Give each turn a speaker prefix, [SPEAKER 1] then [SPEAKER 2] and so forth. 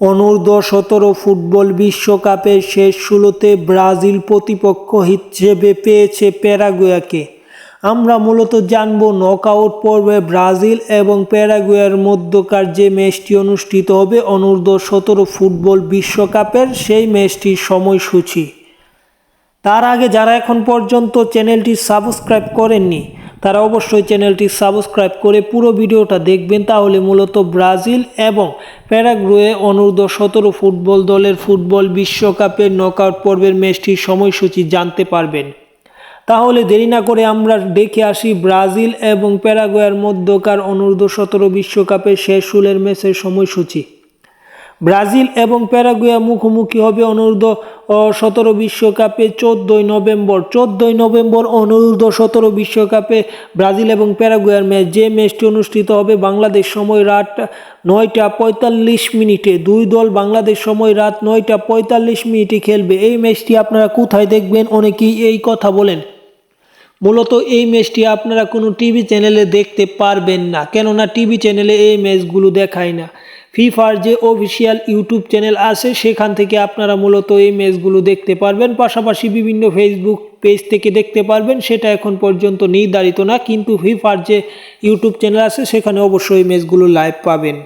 [SPEAKER 1] অনূর্ধ্ব সতেরো ফুটবল বিশ্বকাপের শেষ ষোলোতে ব্রাজিল প্রতিপক্ষ হিসেবে পেয়েছে প্যারাগুয়াকে। আমরা মূলত জানব নকআউট পর্বে ব্রাজিল এবং প্যারাগুয়ার মধ্যকার যে ম্যাচটি অনুষ্ঠিত হবে অনূর্ধ্ব সতেরো ফুটবল বিশ্বকাপের সেই ম্যাচটির সময়সূচি। তার আগে যারা এখন পর্যন্ত চ্যানেলটি সাবস্ক্রাইব করেননি তারা অবশ্যই চ্যানেলটি সাবস্ক্রাইব করে পুরো ভিডিওটা দেখবেন তাহলে মূলত ব্রাজিল এবং প্যারাগুয়ে অনূর্ধ্ব সতেরো ফুটবল দলের ফুটবল বিশ্বকাপের নকআউট পর্বের ম্যাচটির সময়সূচি জানতে পারবেন। তাহলে দেরি না করে আমরা দেখে আসি ব্রাজিল এবং প্যারাগুয়ের মধ্যকার অনূর্ধ্ব সতেরো বিশ্বকাপের শেষ ষোলের ম্যাচের সময়সূচি। ব্রাজিল এবং প্যারাগুয়া মুখোমুখি হবে অনূর্ধ্ব সতেরো বিশ্বকাপে চোদ্দোই নভেম্বর। চোদ্দোই নভেম্বর অনূর্ধ্ব সতেরো বিশ্বকাপে ব্রাজিল এবং প্যারাগুয়ার ম্যাচ। যে ম্যাচটি অনুষ্ঠিত হবে বাংলাদেশ সময় রাত নয়টা পঁয়তাল্লিশ মিনিটে। দুই দল বাংলাদেশ সময় রাত নয়টা পঁয়তাল্লিশ মিনিটে খেলবে। এই ম্যাচটি আপনারা কোথায় দেখবেন? অনেকেই এই কথা বলেন। মূলত এই ম্যাচটি আপনারা কোনো টিভি চ্যানেলে দেখতে পারবেন না। কেননা টিভি চ্যানেলে এই ম্যাচগুলো দেখায় না। ফিফার যে অফিসিয়াল ইউটিউব চ্যানেল আছে, সেখান থেকে আপনারা মূলত এই ম্যাচগুলো দেখতে পারবেন। পাশাপাশি বিভিন্ন ফেসবুক পেজ থেকে দেখতে পারবেন, সেটা এখন পর্যন্ত নির্ধারিত না। কিন্তু ফিফার যে ইউটিউব চ্যানেল আছে, সেখানে অবশ্যই ম্যাচগুলো লাইভ পাবেন।